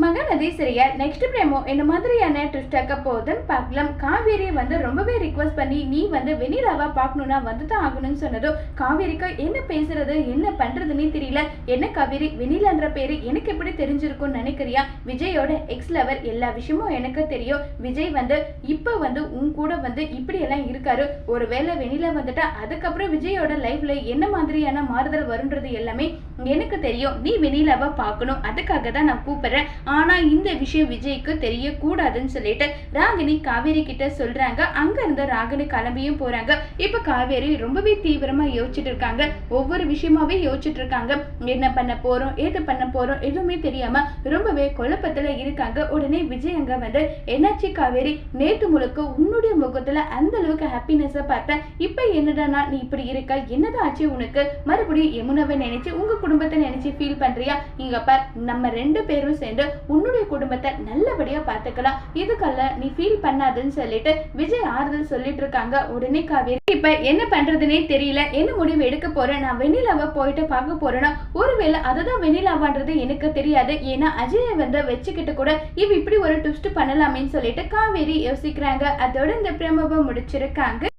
Mahanadi serial next பிரேமோ என்ன மாதிரியான twist ஆக்க போகுதுன்னு பார்க்கலாம். காவேரி வந்து ரொம்பவே ரிக்வஸ்ட் பண்ணி நீ வந்து வெனிலாவா பார்க்கணும்னா வந்து தான் ஆகணும்னு சொன்னதும் காவேரிக்கு என்ன பேசுறது என்ன பண்றதுன்னே தெரியல. என்ன காவேரி வெனிலான்ற பேரு எனக்கு எப்படி தெரிஞ்சிருக்கும்னு நினைக்கிறியா? விஜயோட எக்ஸ் லவர் எல்லா விஷயமும் எனக்கு தெரியும். விஜய் வந்து இப்போ வந்து உன் கூட வந்து இப்படி எல்லாம் இருக்காரு. ஒருவேளை வெனிலா வந்துட்டா அதுக்கப்புறம் விஜயோட லைஃப்ல என்ன மாதிரியான மாறுதல் வருன்றது எல்லாமே எனக்கு தெரியும். நீ வெனிலாவை பார்க்கணும். அதுக்காக தான் நான் கூப்பிடுறேன். ஆனால் இந்த விஷயம் விஜய்க்கு தெரியக்கூடாதுன்னு சொல்லிட்டு ராகினி காவேரி கிட்ட சொல்றாங்க. அங்க இருந்து ராகினி கிளம்பியும் போறாங்க. இப்ப காவேரி ரொம்பவே தீவிரமா யோசிச்சுட்டு இருக்காங்க. ஒவ்வொரு விஷயமாவே யோசிச்சுட்டு இருக்காங்க. என்ன பண்ண போறோம் ஏது பண்ண போறோம் எதுவுமே தெரியாம ரொம்பவே குழப்பத்துல இருக்காங்க. உடனே விஜய் அங்க வந்து என்னாச்சு காவேரி? நேத்து முழுக்க உன்னுடைய முகத்துல அந்த அளவுக்கு ஹாப்பினஸ் பார்த்தேன். இப்ப என்னடா நீ இப்படி இருக்க? என்னதான் ஆச்சு உனக்கு? மறுபடியும் யமுனாவை நினைச்சு உங்க குடும்பத்தை நினைச்சு ஃபீல் பண்றியா? இங்க பார் நம்ம ரெண்டு பேரும் சேர்ந்து உன்னுடைய குடும்பத்தை நல்லபடியா பாத்துக்கலாம் இதுக்கெல்லாம் நீ ஃபீல் பண்ணாதுன்னு சொல்லிட்டு விஜய் ஆறுதல் சொல்லிட்டு இருக்காங்க. உடனே காவேரி இப்ப என்ன பண்றதுனே தெரியல. என்ன முடிவு எடுக்க போறேன்? நான் வெண்ணிலாவை போயிட்டு பார்க்க போறேன்னா ஒருவேளை அதுதான் வெண்ணிலாவான்றது எனக்கு தெரியாது. ஏன்னா அஜயை வந்து வச்சுக்கிட்டு கூட இவ் இப்படி ஒரு ட்விஸ்ட் பண்ணலாமேன்னு சொல்லிட்டு காவேரி யோசிக்கிறாங்க. அதோட இந்த பிரமவை முடிச்சிருக்காங்க.